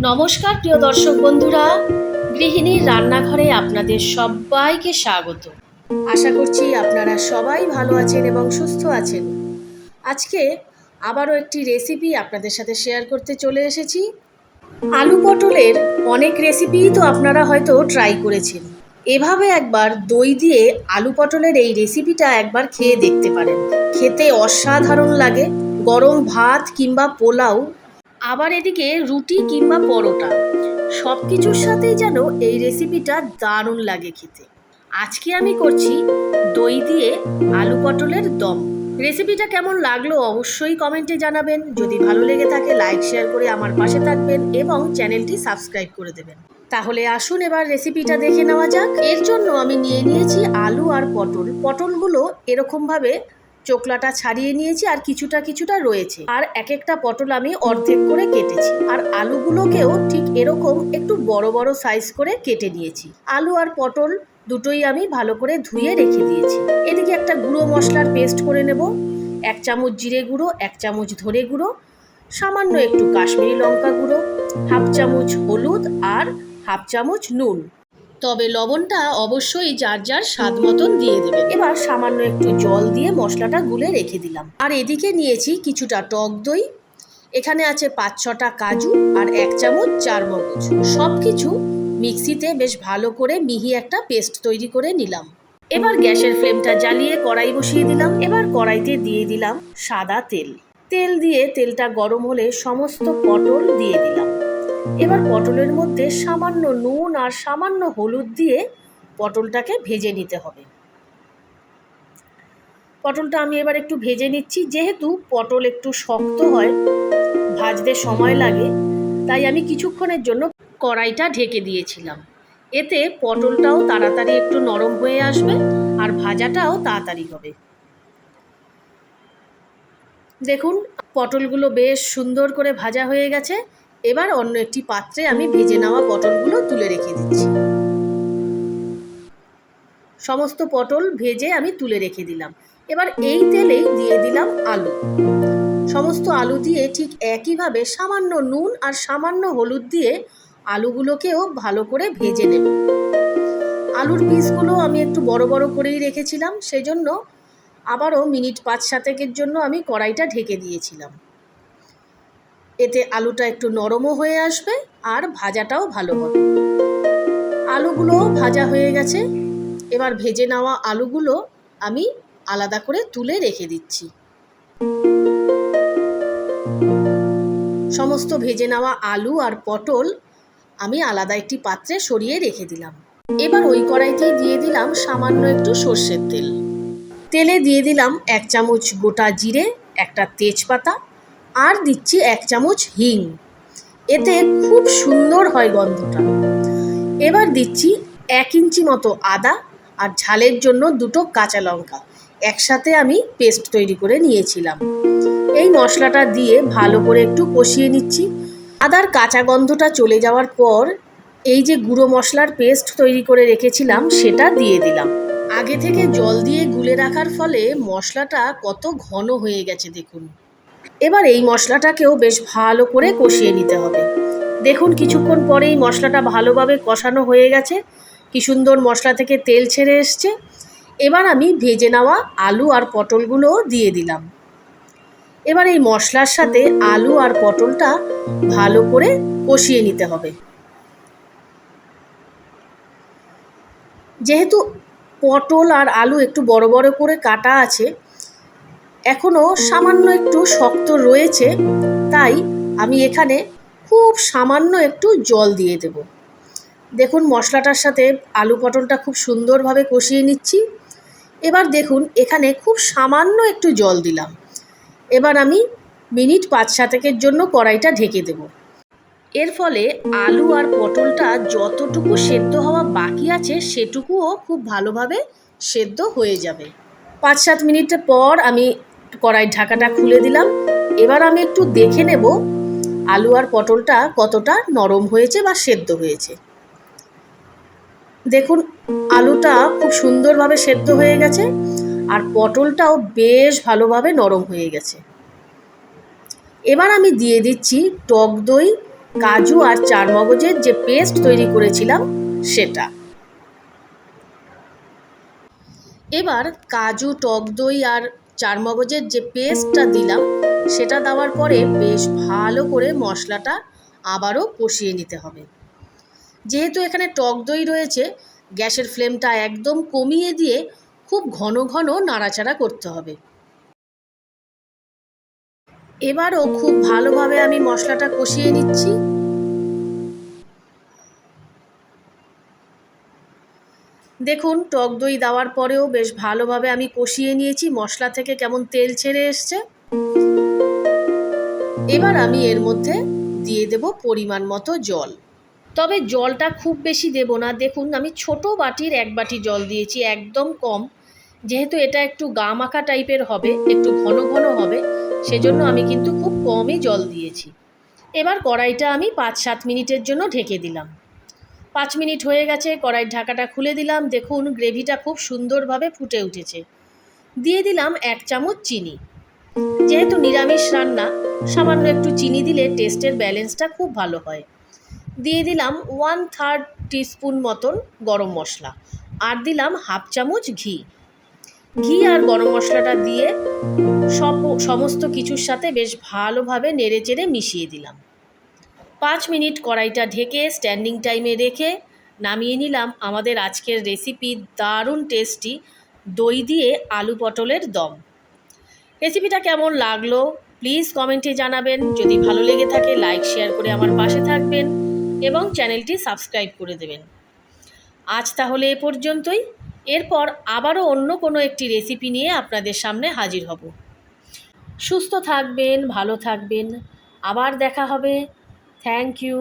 নমস্কার, প্রিয় দর্শক বন্ধুরা। গৃহিণীর রান্নাঘরে আপনাদের সবাইকে স্বাগত। আশা করছি আপনারা সবাই ভালো আছেন এবং সুস্থ আছেন। আজকে আবারও একটি রেসিপি আপনাদের সাথে শেয়ার করতে চলে এসেছি। আলু পটলের অনেক রেসিপিই তো আপনারা হয়তো ট্রাই করেছেন। এভাবে একবার দই দিয়ে আলু পটলের এই রেসিপিটা একবার খেয়ে দেখতে পারেন। খেতে অসাধারণ লাগে। গরম ভাত কিংবা পোলাও। আবার এদিকে রুটি কিংবা পরোটা। সব কিছুর সাথেই যেন এই রেসিপিটা দারুণ লাগে খেতে। আজকে আমি করছি দই দিয়ে আলু পটলের দম। রেসিপিটা কেমন লাগল অবশ্যই কমেন্টে জানাবেন। যদি ভালো লেগে থাকে লাইক শেয়ার করে আমার পাশে থাকবেন এবং চ্যানেলটি সাবস্ক্রাইব করে দেবেন। তাহলে আসুন এবার রেসিপিটা দেখে নেওয়া যাক। এর জন্য আমি নিয়ে নিয়েছি আলু আর পটল। পটলগুলো এরকমভাবে চোকলাটা ছাড়িয়ে নিয়েছি আর কিছুটা কিছুটা রয়েছে। আর এক একটা পটল আমি অর্ধেক করে কেটেছি। আর আলুগুলোকেও ঠিক এরকম একটু বড় বড় সাইজ করে কেটে নিয়েছি। আলু আর পটল দুটোই আমি ভালো করে ধুয়ে রেখে দিয়েছি। এদিকে একটা গুঁড়ো মশলার পেস্ট করে নেব। এক চামচ জিরে গুঁড়ো, এক চামচ ধরে গুঁড়ো, সামান্য একটু কাশ্মীরি লঙ্কা গুঁড়ো, হাফ চামচ হলুদ আর হাফ চামচ নুন। তবে লবণটা অবশ্যই যার যার স্বাদ মতন দিয়ে দেবে। এবার সামান্য একটু জল দিয়ে মশলাটা গুলে রেখে দিলাম। আর এদিকে নিয়েছি কিছুটা টক দই। এখানে আছে পাঁচ ছটা কাজু আর এক চামচ চার মগজ সব কিছু মিক্সিতে বেশ ভালো করে মিহি একটা পেস্ট তৈরি করে নিলাম। এবার গ্যাসের ফ্লেমটা জ্বালিয়ে কড়াই বসিয়ে দিলাম। এবার কড়াইতে দিয়ে দিলাম সাদা তেল। তেল দিয়ে তেলটা গরম হলে সমস্ত পটল দিয়ে দিলাম। এবার পটলের মধ্যে সামান্য নুন আর সামান্য হলুদ দিয়ে পটলটাকে ভেজে নিতে হবে। পটলটা আমি এবার একটু ভেজে নিচ্ছি। যেহেতু পটল একটু শক্ত হয়, ভাজতে সময় লাগে, তাই আমি কিছুক্ষণের জন্য কড়াইটা ঢেকে দিয়েছিলাম। এতে পটলটাও তাড়াতাড়ি একটু নরম হয়ে আসবে আর ভাজাটাও তাড়াতাড়ি হবে। দেখুন, পটলগুলো বেশ সুন্দর করে ভাজা হয়ে গেছে। এবার অন্য একটি পাত্রে আমি ভেজে নেওয়া পটলগুলো তুলে রেখে দিচ্ছি। সমস্ত পটল ভেজে আমি তুলে রেখে দিলাম। এবার এই তেলেই দিয়ে দিলাম আলু। সমস্ত আলু দিয়ে ঠিক একইভাবে সামান্য নুন আর সামান্য হলুদ দিয়ে আলুগুলোকেও ভালো করে ভেজে নেব। আলুর পিসগুলো আমি একটু বড় বড় করেই রেখেছিলাম, সেজন্য আবারও মিনিট পাঁচ সাতেকের জন্য আমি কড়াইটা ঢেকে দিয়েছিলাম। এতে আলুটা একটু নরমও হয়ে আসবে আর ভাজাটাও ভালো হবে। আলুগুলো ভাজা হয়ে গেছে। এবার ভেজে নেওয়া আলুগুলো আমি আলাদা করে তুলে রেখে দিচ্ছি। সমস্ত ভেজে নেওয়া আলু আর পটল আমি আলাদা একটি পাত্রে সরিয়ে রেখে দিলাম। এবার ওই কড়াইতেই দিয়ে দিলাম সামান্য একটু সর্ষের তেল। তেলে দিয়ে দিলাম এক চামচ গোটা জিরে, একটা তেজপাতা, আর দিচ্ছি এক চামচ হিং। এতে খুব সুন্দর হয় গন্ধটা। এবার দিচ্ছি এক ইঞ্চি মতো আদা আর ঝালের জন্য দুটো কাঁচা লঙ্কা। একসাথে আমি পেস্ট তৈরি করে নিয়েছিলাম। এই মশলাটা দিয়ে ভালো করে একটু কষিয়ে নিচ্ছি। আদার কাঁচা গন্ধটা চলে যাওয়ার পর এই যে গুঁড়ো মশলার পেস্ট তৈরি করে রেখেছিলাম, সেটা দিয়ে দিলাম। আগে থেকে জল দিয়ে গুলে রাখার ফলে মশলাটা কত ঘন হয়ে গেছে দেখুন। এবার এই মশলাটাকেও বেশ ভালো করে কষিয়ে নিতে হবে। দেখুন কিছুক্ষণ পরেই মশলাটা ভালোভাবে কষানো হয়ে গেছে। কি সুন্দর মশলা থেকে তেল ছেড়ে এসছে। এবার আমি ভেজে নেওয়া আলু আর পটলগুলোও দিয়ে দিলাম। এবার এই মশলার সাথে আলু আর পটলটা ভালো করে কষিয়ে নিতে হবে। যেহেতু পটল আর আলু একটু বড় বড় করে কাটা আছে এখনও সামান্য একটু শক্ত রয়েছে, তাই আমি এখানে খুব সামান্য একটু জল দিয়ে দেব। দেখুন মশলাটার সাথে আলু পটলটা খুব সুন্দরভাবে কষিয়ে নিচ্ছি। এবার দেখুন এখানে খুব সামান্য একটু জল দিলাম। এবার আমি মিনিট পাঁচ সাতেকের জন্য কড়াইটা ঢেকে দেব। এর ফলে আলু আর পটলটা যতটুকু সেদ্ধ হওয়া বাকি আছে সেটুকুও খুব ভালোভাবে সেদ্ধ হয়ে যাবে। পাঁচ সাত মিনিটের পর আমি কড়াই ঢাকাটা খুলে দিলাম। এবার আমি একটু দেখে নেব আলু আর পটলটা কতটা নরম হয়েছে বা সেদ্ধ হয়েছে। দেখুন, আলুটা খুব সুন্দরভাবে সেদ্ধ হয়ে গেছে। আর পটলটাও বেশ ভালোভাবে নরম হয়ে গেছে। এবার আমি দিয়ে দিচ্ছি টক দই, কাজু আর চারমগজের যে পেস্ট তৈরি করেছিলাম, সেটা। এবার কাজু, টক দই আর চারমগজের যে পেস্টটা দিলাম, সেটা দেওয়ার পরে বেশ ভালো করে মশলাটা আবারও কষিয়ে নিতে হবে। যেহেতু এখানে টক দই রয়েছে, গ্যাসের ফ্লেমটা একদম কমিয়ে দিয়ে খুব ঘন ঘন নাড়াচাড়া করতে হবে। এবারও খুব ভালোভাবে আমি মশলাটা কষিয়ে নিচ্ছি। দেখুন, টক দই দেওয়ার পরেও বেশ ভালোভাবে আমি কষিয়ে নিয়েছি। মশলা থেকে কেমন তেল ছেড়ে এসছে। এবার আমি এর মধ্যে দিয়ে দেব পরিমাণ মতো জল। তবে জলটা খুব বেশি দেব না। দেখুন, আমি ছোট বাটির এক বাটি জল দিয়েছি, একদম কম। যেহেতু এটা একটু গা মাখা টাইপের হবে, একটু ঘন ঘন হবে, সেজন্য আমি কিন্তু খুব কমই জল দিয়েছি। এবার কড়াইটা আমি পাঁচ সাত মিনিটের জন্য ঢেকে দিলাম। পাঁচ মিনিট হয়ে গেছে, কড়াইয়ের ঢাকাটা খুলে দিলাম। দেখুন, গ্রেভিটা খুব সুন্দরভাবে ফুটে উঠেছে। দিয়ে দিলাম এক চামচ চিনি। যেহেতু নিরামিষ রান্না, সামান্য একটু চিনি দিলে টেস্টের ব্যালেন্সটা খুব ভালো হয়। দিয়ে দিলাম ওয়ান থার্ড টিস্পুন মতন গরম মশলা। আর দিলাম হাফ চামচ ঘি। ঘি আর গরম মশলাটা দিয়ে সব সমস্ত কিছুর সাথে বেশ ভালোভাবে নেড়ে চেড়ে মিশিয়ে দিলাম। পাঁচ মিনিট কড়াইটা ঢেকে স্ট্যান্ডিং টাইমে রেখে নামিয়ে নিলাম আমাদের আজকের রেসিপি দারুণ টেস্টি দই দিয়ে আলু পটলের দম। রেসিপিটা কেমন লাগল? প্লিজ কমেন্টে জানাবেন। যদি ভালো লেগে থাকে লাইক শেয়ার করে আমার পাশে থাকবেন এবং চ্যানেলটি সাবস্ক্রাইব করে দেবেন। আজ তাহলে এ পর্যন্তই। এরপর আবারও অন্য কোনো একটি রেসিপি নিয়ে আপনাদের সামনে হাজির হব। সুস্থ থাকবেন, ভালো থাকবেন। আবার দেখা হবে। Thank you